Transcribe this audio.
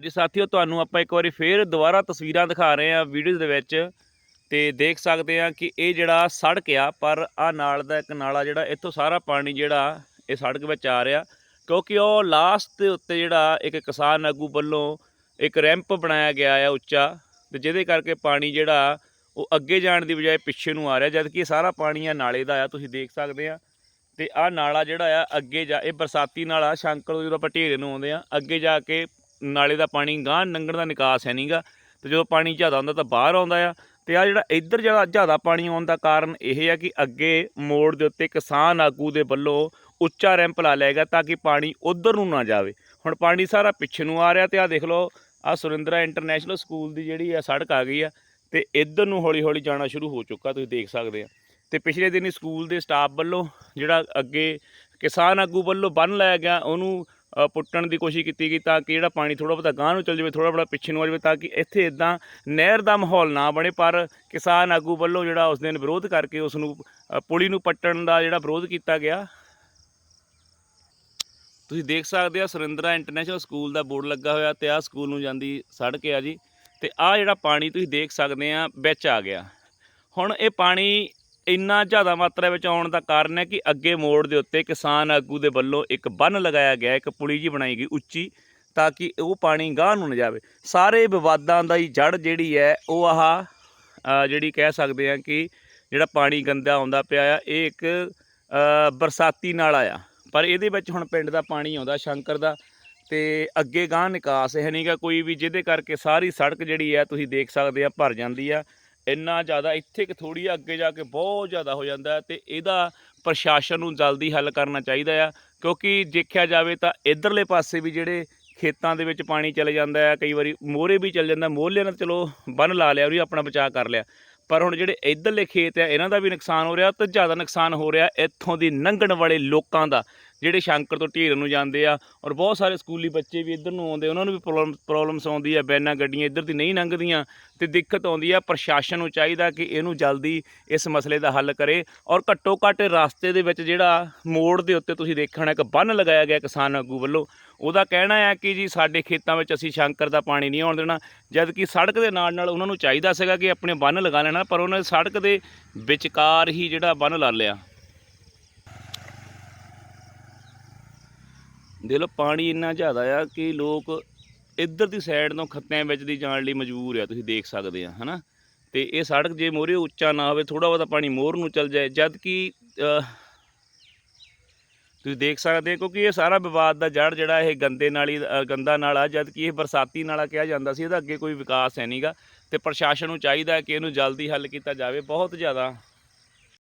ਜੀ ਸਾਥੀਓ, ਤੁਹਾਨੂੰ ਆਪਾਂ ਇੱਕ ਵਾਰੀ ਫੇਰ ਦੁਬਾਰਾ ਤਸਵੀਰਾਂ ਦਿਖਾ ਰਹੇ ਹਾਂ ਵੀਡੀਓਜ਼ ਦੇ ਵਿੱਚ ਤੇ ਦੇਖ ਸਕਦੇ ਆ ਕਿ ਇਹ ਜਿਹੜਾ ਸੜਕ ਆ, ਪਰ ਆ ਨਾਲ ਦਾ ਇੱਕ ਨਾਲਾ ਜਿਹੜਾ, ਇੱਥੋਂ ਸਾਰਾ ਪਾਣੀ ਜਿਹੜਾ ਇਹ ਸੜਕ ਵਿੱਚ ਆ ਰਿਹਾ, ਕਿਉਂਕਿ ਉਹ ਲਾਸਟ ਦੇ ਉੱਤੇ ਜਿਹੜਾ ਇੱਕ ਕਿਸਾਨ ਆਗੂ ਵੱਲੋਂ ਇੱਕ ਰੈਂਪ ਬਣਾਇਆ ਗਿਆ ਆ ਉੱਚਾ ਤੇ ਜਿਹਦੇ ਕਰਕੇ ਪਾਣੀ ਜਿਹੜਾ ਉਹ ਅੱਗੇ ਜਾਣ ਦੀ ਬਜਾਏ ਪਿੱਛੇ ਨੂੰ ਆ ਰਿਹਾ ਜਦ ਕਿ ਇਹ ਸਾਰਾ ਪਾਣੀ ਆ ਨਾਲੇ ਦਾ ਆ, ਤੁਸੀਂ ਦੇਖ ਸਕਦੇ ਆ ਤੇ ਆ ਨਾਲਾ ਜਿਹੜਾ ਆ, ਅੱਗੇ ਜਾ, ਇਹ ਬਰਸਾਤੀ ਨਾਲਾ ਸ਼ੰਕਰ ਜਦੋਂ ਆਪਾਂ ਢੇਰੇ ਨੂੰ ਆਉਂਦੇ ਆ ਅੱਗੇ ਜਾ ਕੇ ਨਾਲੇ ਦਾ ਪਾਣੀ ਗਾਂ ਲੰਘਣ ਦਾ ਨਿਕਾਸ ਹੈ ਨਹੀਂਗਾ ਤੇ ਜਦੋਂ ਪਾਣੀ ਜ਼ਿਆਦਾ ਹੁੰਦਾ ਤਾਂ ਬਾਹਰ ਆਉਂਦਾ ਆ। ਤੇ ਆ ਜਿਹੜਾ ਇੱਧਰ ਜਿਹੜਾ ਜ਼ਿਆਦਾ ਪਾਣੀ ਆਉਣ ਦਾ ਕਾਰਨ ਇਹ ਆ ਕਿ ਅੱਗੇ ਮੋੜ ਦੇ ਉੱਤੇ ਕਿਸਾਨ ਆਗੂ ਦੇ ਵੱਲੋਂ ਉੱਚਾ ਰੈਂਪ ਲਾ ਲਿਆ ਗਿਆ ਤਾਂ ਕਿ ਪਾਣੀ ਉਧਰ ਨੂੰ ਨਾ ਜਾਵੇ। ਹੁਣ ਪਾਣੀ ਸਾਰਾ ਪਿੱਛੇ ਨੂੰ ਆ ਰਿਹਾ ਤੇ ਆ ਦੇਖ ਲਓ ਆ ਸੁਰਿੰਦਰਾ ਇੰਟਰਨੈਸ਼ਨਲ ਸਕੂਲ ਦੀ ਜਿਹੜੀ ਆ ਸੜਕ ਆ ਗਈ ਆ ਤੇ ਇੱਧਰ ਨੂੰ ਹੌਲੀ ਹੌਲੀ ਜਾਣਾ ਸ਼ੁਰੂ ਹੋ ਚੁੱਕਾ, ਤੁਸੀਂ ਦੇਖ ਸਕਦੇ ਆ। ਤੇ ਪਿਛਲੇ ਦਿਨੀ ਸਕੂਲ ਦੇ ਸਟਾਫ ਵੱਲੋਂ ਜਿਹੜਾ ਅੱਗੇ ਕਿਸਾਨ ਆਗੂ ਵੱਲੋਂ ਬੰਨ ਲਾਇਆ ਗਿਆ, ਉਹਨੂੰ ਪੁੱਟਣ ਦੀ ਕੋਸ਼ਿਸ਼ ਕੀਤੀ ਗਈ ਤਾਂ ਕਿ ਜਿਹੜਾ ਪਾਣੀ ਥੋੜਾ ਬਹੁਤਾ ਗਾਂਹ ਨੂੰ ਚਲ ਜਾਵੇ ਥੋੜਾ ਬੜਾ ਪਿੱਛੇ ਨੂੰ ਆ ਜਾਵੇ ਤਾਂ ਕਿ ਇੱਥੇ ਇਦਾਂ ਨਹਿਰ ਦਾ ਮਾਹੌਲ ਨਾ ਬਣੇ, ਪਰ ਕਿਸਾਨ ਆਗੂ ਵੱਲੋਂ ਜਿਹੜਾ ਉਸ ਦਿਨ ਵਿਰੋਧ ਕਰਕੇ ਉਸ ਨੂੰ ਪੁਲੀ ਨੂੰ ਪੱਟਣ ਦਾ ਜਿਹੜਾ ਵਿਰੋਧ ਕੀਤਾ ਗਿਆ। ਤੁਸੀਂ ਦੇਖ ਸਕਦੇ ਆ ਸੁਰਿੰਦਰਾ ਇੰਟਰਨੈਸ਼ਨਲ ਸਕੂਲ ਦਾ ਬੋਰਡ ਲੱਗਾ ਹੋਇਆ ਤੇ ਆਹ ਸਕੂਲ ਨੂੰ ਜਾਂਦੀ ਸੜਕ ਆ ਜੀ ਤੇ ਆਹ ਜਿਹੜਾ ਪਾਣੀ ਤੁਸੀਂ ਦੇਖ ਸਕਦੇ ਆ ਵਿੱਚ ਆ ਗਿਆ। ਹੁਣ ਇਹ ਪਾਣੀ ਇੰਨਾ ਜ਼ਿਆਦਾ ਮਾਤਰਾ ਵਿੱਚ ਆਉਣ ਦਾ ਕਾਰਨ ਹੈ ਕਿ ਅੱਗੇ ਮੋੜ ਦੇ ਉੱਤੇ ਕਿਸਾਨ ਆਗੂ ਦੇ ਵੱਲੋਂ ਇੱਕ ਬੰਨ ਲਗਾਇਆ ਗਿਆ, ਇੱਕ ਪੁਲੀ ਜੀ ਬਣਾਈ ਗਈ ਉੱਚੀ, ਤਾਂ ਕਿ ਉਹ ਪਾਣੀ ਗਾਹ ਨੂੰ ਨਾ ਜਾਵੇ। ਸਾਰੇ ਵਿਵਾਦਾਂ ਦਾ ਹੀ ਜੜ ਜਿਹੜੀ ਹੈ, ਉਹ ਆਹ ਜਿਹੜੀ ਕਹਿ ਸਕਦੇ ਆ ਕਿ ਜਿਹੜਾ ਪਾਣੀ ਗੰਦਾ ਆਉਂਦਾ ਪਿਆ ਆ, ਇਹ ਇੱਕ ਬਰਸਾਤੀ ਨਾਲਾ ਆ। ਪਰ ਇਹਦੇ ਵਿੱਚ ਹੁਣ ਪਿੰਡ ਦਾ ਪਾਣੀ ਆਉਂਦਾ, ਸ਼ੰਕਰ ਦਾ, ਤੇ ਅੱਗੇ ਗਾਂ ਨਿਕਾਸ ਹੈ ਨਹੀਂਗਾ ਕੋਈ ਵੀ ਜਿਹਦੇ ਕਰਕੇ ਸਾਰੀ ਸੜਕ ਜਿਹੜੀ ਹੈ ਤੁਸੀਂ ਦੇਖ ਸਕਦੇ ਆ, ਭਰ ਜਾਂਦੀ ਆ। ਇੰਨਾ ਜ਼ਿਆਦਾ ਇੱਥੇ ਕਿ ਥੋੜੀ ਅੱਗੇ ਜਾ ਕੇ ਬਹੁਤ ਜ਼ਿਆਦਾ ਹੋ ਜਾਂਦਾ ਹੈ ਤੇ ਇਹਦਾ ਪ੍ਰਸ਼ਾਸਨ ਨੂੰ ਜਲਦੀ ਹੱਲ ਕਰਨਾ ਚਾਹੀਦਾ ਆ, ਕਿਉਂਕਿ ਦੇਖਿਆ ਜਾਵੇ ਤਾਂ ਇਧਰਲੇ ਪਾਸੇ ਵੀ ਜਿਹੜੇ ਖੇਤਾਂ ਦੇ ਵਿੱਚ ਪਾਣੀ ਚਲੇ ਜਾਂਦਾ ਹੈ ਕਈ ਵਾਰੀ ਮੋਹਰੇ ਵੀ ਚਲ ਜਾਂਦਾ ਮੋਹਲੇ ਨਾਲ ਚਲੋ ਬੰਨ ਲਾ ਲਿਆ ਉਹਨੇ ਆਪਣਾ ਬਚਾਅ ਕਰ ਲਿਆ। ਪਰ ਹੁਣ ਜਿਹੜੇ ਇਧਰਲੇ ਖੇਤ ਆ, ਇਹਨਾਂ ਦਾ ਵੀ ਨੁਕਸਾਨ ਹੋ ਰਿਹਾ ਤੇ ਜ਼ਿਆਦਾ ਨੁਕਸਾਨ ਹੋ ਰਿਹਾ ਇੱਥੋਂ ਦੀ ਲੰਘਣ ਵਾਲੇ ਲੋਕਾਂ ਦਾ। ਜਿਹੜੇ ਸ਼ੰਕਰ ਤੋਂ ਢੀਰ ਨੂੰ ਜਾਂਦੇ ਆ ਔਰ ਬਹੁਤ ਸਾਰੇ ਸਕੂਲੀ ਬੱਚੇ ਵੀ ਇੱਧਰ ਨੂੰ ਆਉਂਦੇ, ਉਹਨਾਂ ਨੂੰ ਵੀ ਪ੍ਰੋਬਲਮ, ਪ੍ਰੋਬਲਮਸ ਆਉਂਦੀ ਆ, ਬੈਨਾਂ ਗੱਡੀਆਂ ਇੱਧਰ ਦੀ ਨਹੀਂ ਲੰਘਦੀਆਂ ਤੇ ਦਿੱਕਤ ਆਉਂਦੀ ਆ, ਪ੍ਰਸ਼ਾਸਨ ਨੂੰ ਚਾਹੀਦਾ ਕਿ ਇਹਨੂੰ ਜਲਦੀ ਇਸ ਮਸਲੇ ਦਾ ਹੱਲ ਕਰੇ ਔਰ ਘੱਟੋ ਘੱਟ ਰਸਤੇ ਦੇ ਵਿੱਚ ਜਿਹੜਾ ਮੋੜ ਦੇ ਉੱਤੇ ਤੁਸੀਂ ਦੇਖਣਾ, ਇੱਕ ਬੰਨ ਲਗਾਇਆ ਗਿਆ ਕਿਸਾਨ ਆਗੂ ਵੱਲੋਂ, ਉਹਦਾ ਕਹਿਣਾ ਹੈ ਕਿ ਜੀ ਸਾਡੇ ਖੇਤਾਂ ਵਿੱਚ ਅਸੀਂ ਸ਼ੰਕਰ ਦਾ ਪਾਣੀ ਨਹੀਂ ਆਉਣ ਦੇਣਾ ਜਦ ਕਿ ਸੜਕ ਦੇ ਨਾਲ ਨਾਲ ਉਹਨਾਂ ਨੂੰ ਚਾਹੀਦਾ ਸੀਗਾ ਕਿ ਆਪਣੇ ਬੰਨ ਲਗਾ ਲੈਣਾ, ਪਰ ਉਹਨਾਂ ਨੇ ਸੜਕ ਦੇ ਵਿਚਕਾਰ ਹੀ ਜਿਹੜਾ ਬੰਨ ਲਾ ਲਿਆ। ਦੇਖ ਲਓ, ਪਾਣੀ ਇੰਨਾ ਜ਼ਿਆਦਾ ਆ ਕਿ ਲੋਕ ਇੱਧਰ ਦੀ ਸਾਈਡ ਤੋਂ ਖੱਤਿਆਂ ਵਿੱਚ ਦੀ ਜਾਣ ਲਈ ਮਜਬੂਰ ਆ, ਤੁਸੀਂ ਦੇਖ ਸਕਦੇ ਆ, ਹਨਾ? ਤੇ ਇਹ ਸੜਕ ਜੇ ਮੋਰੇ ਉੱਚਾ ਨਾ ਹੋਵੇ ਥੋੜਾ ਬਹੁਤਾ ਪਾਣੀ ਮੋਰ ਨੂੰ ਚਲ ਜਾਏ, ਜਦ ਕਿ ਤੁਸੀਂ ਦੇਖ ਸਕਦੇ ਕਿਉਂਕਿ ਇਹ ਸਾਰਾ ਵਿਵਾਦ ਦਾ ਜੜ ਜਿਹੜਾ ਇਹ ਗੰਦੇ ਨਾਲ ਹੀ ਗੰਦਾ ਨਾਲਾ ਜਦ ਕਿ ਇਹ ਬਰਸਾਤੀ ਨਾਲਾ ਕਿਹਾ ਜਾਂਦਾ ਸੀ, ਇਹਦਾ ਅੱਗੇ ਕੋਈ ਵਿਕਾਸ ਹੈ ਨਹੀਂਗਾ ਤੇ ਪ੍ਰਸ਼ਾਸਨ ਨੂੰ ਚਾਹੀਦਾ ਕਿ ਇਹਨੂੰ ਜਲਦੀ ਹੱਲ ਕੀਤਾ ਜਾਵੇ, ਬਹੁਤ ਜ਼ਿਆਦਾ